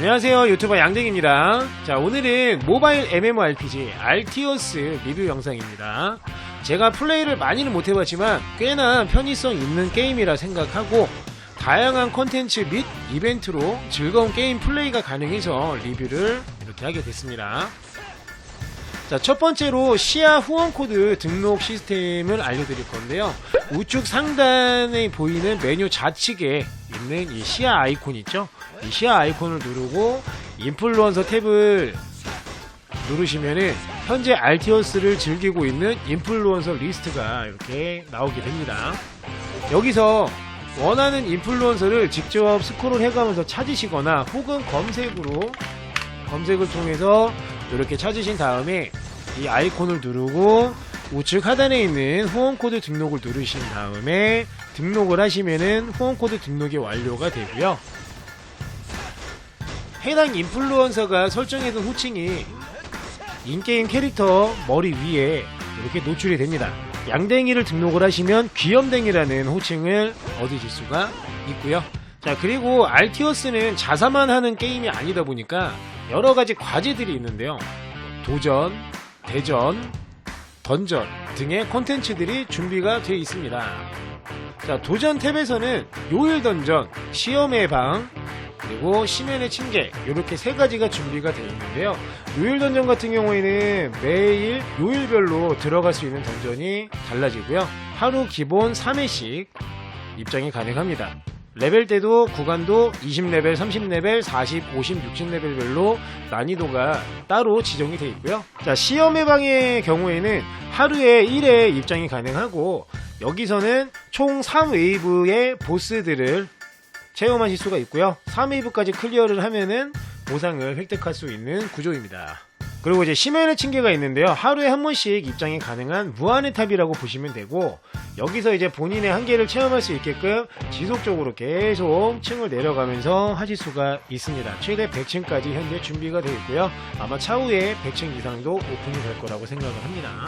안녕하세요. 유튜버 양댕입니다. 자 오늘은 모바일 MMORPG 알티어스 리뷰 영상입니다. 제가 플레이를 많이는 못해봤지만 꽤나 편의성 있는 게임이라 생각하고 다양한 콘텐츠 및 이벤트로 즐거운 게임 플레이가 가능해서 리뷰를 이렇게 하게 됐습니다. 자, 첫 번째로 시야 후원 코드 등록 시스템을 알려드릴 건데요. 우측 상단에 보이는 메뉴 좌측에 있는 이 시야 아이콘 있죠? 이 시야 아이콘을 누르고 인플루언서 탭을 누르시면은 현재 알티어스를 즐기고 있는 인플루언서 리스트가 이렇게 나오게 됩니다. 여기서 원하는 인플루언서를 직접 스크롤 해가면서 찾으시거나 혹은 검색으로 검색을 통해서 이렇게 찾으신 다음에 이 아이콘을 누르고 우측 하단에 있는 후원코드 등록을 누르신 다음에 등록을 하시면은 후원코드 등록이 완료가 되고요. 해당 인플루언서가 설정해둔 호칭이 인게임 캐릭터 머리 위에 이렇게 노출이 됩니다. 양댕이를 등록을 하시면 귀염댕이라는 호칭을 얻으실 수가 있고요. 자, 그리고 알티어스는 자사만 하는 게임이 아니다 보니까 여러 가지 과제들이 있는데요. 도전, 대전, 던전 등의 콘텐츠들이 준비가 되어 있습니다. 자, 도전 탭에서는 요일 던전, 시험의 방, 그리고 심연의 침계 이렇게 세 가지가 준비가 되어 있는데요. 요일 던전 같은 경우에는 매일 요일별로 들어갈 수 있는 던전이 달라지고요. 하루 기본 3회씩 입장이 가능합니다. 레벨대도 구간도 20레벨, 30레벨, 40, 50, 60레벨별로 난이도가 따로 지정이 되어 있고요. 자, 시험의 방의 경우에는 하루에 1회 입장이 가능하고 여기서는 총 3웨이브의 보스들을 체험하실 수가 있고요. 3웨이브까지 클리어를 하면은 보상을 획득할 수 있는 구조입니다. 그리고 이제 심연의 층계가 있는데요. 하루에 한 번씩 입장이 가능한 무한의 탑이라고 보시면 되고 여기서 이제 본인의 한계를 체험할 수 있게끔 지속적으로 계속 층을 내려가면서 하실 수가 있습니다. 최대 100층까지 현재 준비가 되어 있고요. 아마 차후에 100층 이상도 오픈이 될 거라고 생각을 합니다.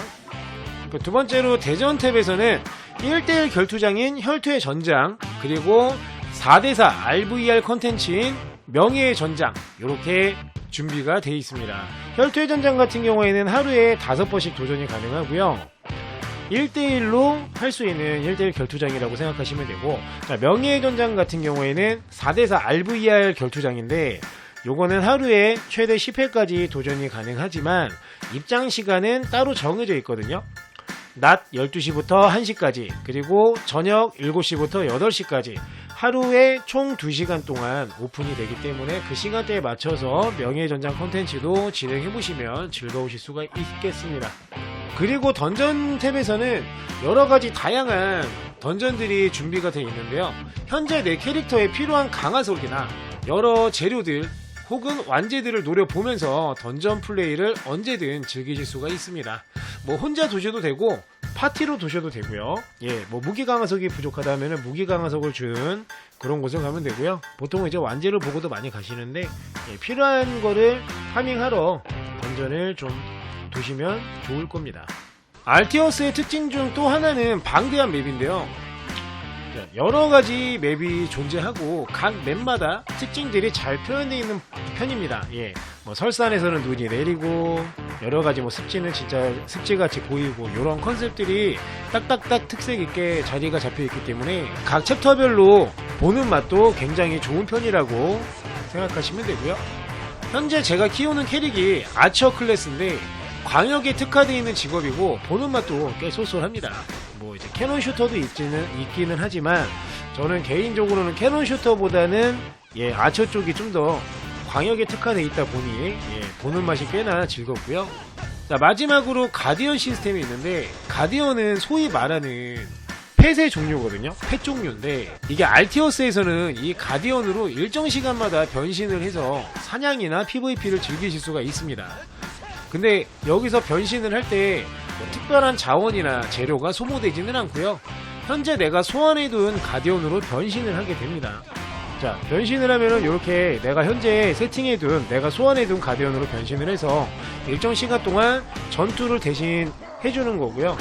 그두 번째로 대전 탭에서는 1대1 결투장인 혈투의 전장 그리고 4대4 RVR 컨텐츠인 명예의 전장 이렇게 준비가 되어 있습니다. 혈투의 전장 같은 경우에는 하루에 5번씩 도전이 가능하고요. 1대1로 할 수 있는 1대1 결투장이라고 생각하시면 되고 자, 명예의 전장 같은 경우에는 4대4 RVR 결투장인데 요거는 하루에 최대 10회까지 도전이 가능하지만 입장 시간은 따로 정해져 있거든요. 낮 12시부터 1시까지 그리고 저녁 7시부터 8시까지 하루에 총 2시간 동안 오픈이 되기 때문에 그 시간대에 맞춰서 명예전장 콘텐츠도 진행해 보시면 즐거우실 수가 있겠습니다. 그리고 던전 탭에서는 여러 가지 다양한 던전들이 준비가 되어 있는데요. 현재 내 캐릭터에 필요한 강화석이나 여러 재료들 혹은 완제들을 노려보면서 던전 플레이를 언제든 즐기실 수가 있습니다. 뭐 혼자 두셔도 되고 파티로 두셔도 되고요. 예, 뭐 무기 강화석이 부족하다면 무기 강화석을 준 그런 곳을 가면 되고요. 보통 이제 완제를 보고도 많이 가시는데 예, 필요한 거를 파밍하러 던전을 좀 두시면 좋을 겁니다. 알티어스의 특징 중 또 하나는 방대한 맵인데요. 자, 여러 가지 맵이 존재하고 각 맵마다 특징들이 잘 표현되어 있는 편입니다. 예. 뭐 설산에서는 눈이 내리고 여러 가지 뭐 습지는 진짜 습지같이 보이고 이런 컨셉들이 딱딱딱 특색 있게 자리가 잡혀 있기 때문에 각 챕터별로 보는 맛도 굉장히 좋은 편이라고 생각하시면 되고요. 현재 제가 키우는 캐릭이 아처 클래스인데 광역에 특화되어 있는 직업이고 보는 맛도 꽤 쏠쏠합니다. 뭐 이제 캐논 슈터도 있지는 있기는 하지만 저는 개인적으로는 캐논 슈터보다는 예 아처 쪽이 좀 더 광역에 특화되어 있다 보니 예, 보는 맛이 꽤나 즐겁고요. 자 마지막으로 가디언 시스템이 있는데 가디언은 소위 말하는 펫의 종류거든요. 펫 종류인데 이게 알티어스에서는 이 가디언으로 일정 시간마다 변신을 해서 사냥이나 PVP를 즐기실 수가 있습니다. 근데 여기서 변신을 할때뭐 특별한 자원이나 재료가 소모되지는 않고요. 현재 내가 소환해둔 가디언으로 변신을 하게 됩니다. 자, 변신을 하면은 이렇게 내가 현재 세팅해둔 내가 소환해둔 가디언으로 변신을 해서 일정 시간 동안 전투를 대신 해주는 거고요.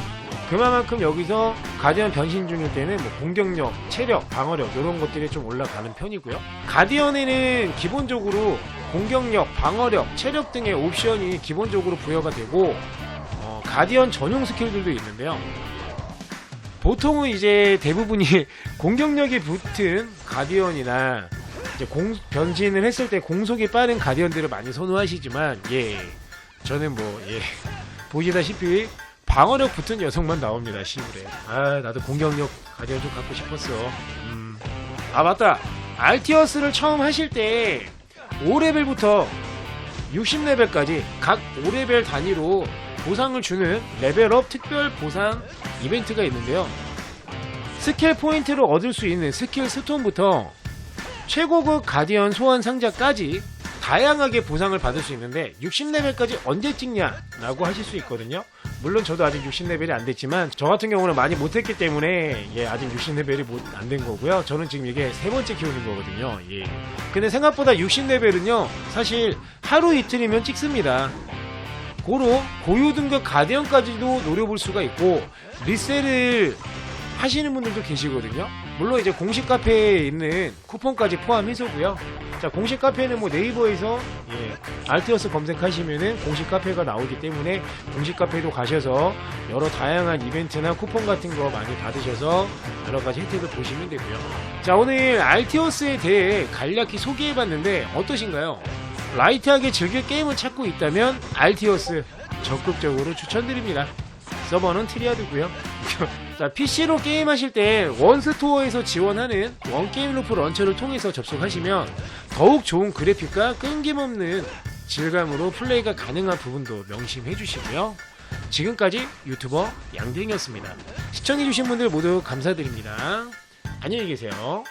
그만큼 여기서 가디언 변신 중일 때는 뭐 공격력, 체력, 방어력 이런 것들이 좀 올라가는 편이고요. 가디언에는 기본적으로 공격력, 방어력, 체력 등의 옵션이 기본적으로 부여가 되고 어, 가디언 전용 스킬들도 있는데요. 보통은 이제 대부분이 공격력이 붙은 가디언이나 이제 공, 변신을 했을 때 공속이 빠른 가디언들을 많이 선호하시지만 예 저는 뭐 예 보시다시피 방어력 붙은 녀석만 나옵니다 시물에 아 나도 공격력 가디언 좀 갖고 싶었어 음. 아 맞다 알티어스를 처음 하실 때 5레벨부터 60레벨까지 각 5레벨 단위로 보상을 주는 레벨업 특별 보상 이벤트가 있는데요. 스킬 포인트를 얻을 수 있는 스킬 스톤부터 최고급 가디언 소환 상자까지 다양하게 보상을 받을 수 있는데 60레벨까지 언제 찍냐라고 하실 수 있거든요. 물론 저도 아직 60레벨이 안 됐지만 저 같은 경우는 많이 못했기 때문에 예 아직 60레벨이 안 된 거고요. 저는 지금 이게 세 번째 키우는 거거든요. 예. 근데 생각보다 60레벨은요 사실 하루 이틀이면 찍습니다. 고로 고유 등급 가디언까지도 노려볼 수가 있고 리셀을 하시는 분들도 계시거든요. 물론 이제 공식 카페에 있는 쿠폰까지 포함해서고요. 자 공식 카페는 뭐 네이버에서 예, 알티어스 검색하시면은 공식 카페가 나오기 때문에 공식 카페도 가셔서 여러 다양한 이벤트나 쿠폰 같은 거 많이 받으셔서 여러 가지 혜택을 보시면 되고요. 자 오늘 알티어스에 대해 간략히 소개해봤는데 어떠신가요? 라이트하게 즐길 게임을 찾고 있다면 알티어스 적극적으로 추천드립니다. 서버는 트리아드고요. 자, PC로 게임하실 때 원스토어에서 지원하는 원게임 루프 런처를 통해서 접속하시면 더욱 좋은 그래픽과 끊김없는 질감으로 플레이가 가능한 부분도 명심해 주시고요. 지금까지 유튜버 양댕이었습니다. 시청해주신 분들 모두 감사드립니다. 안녕히 계세요.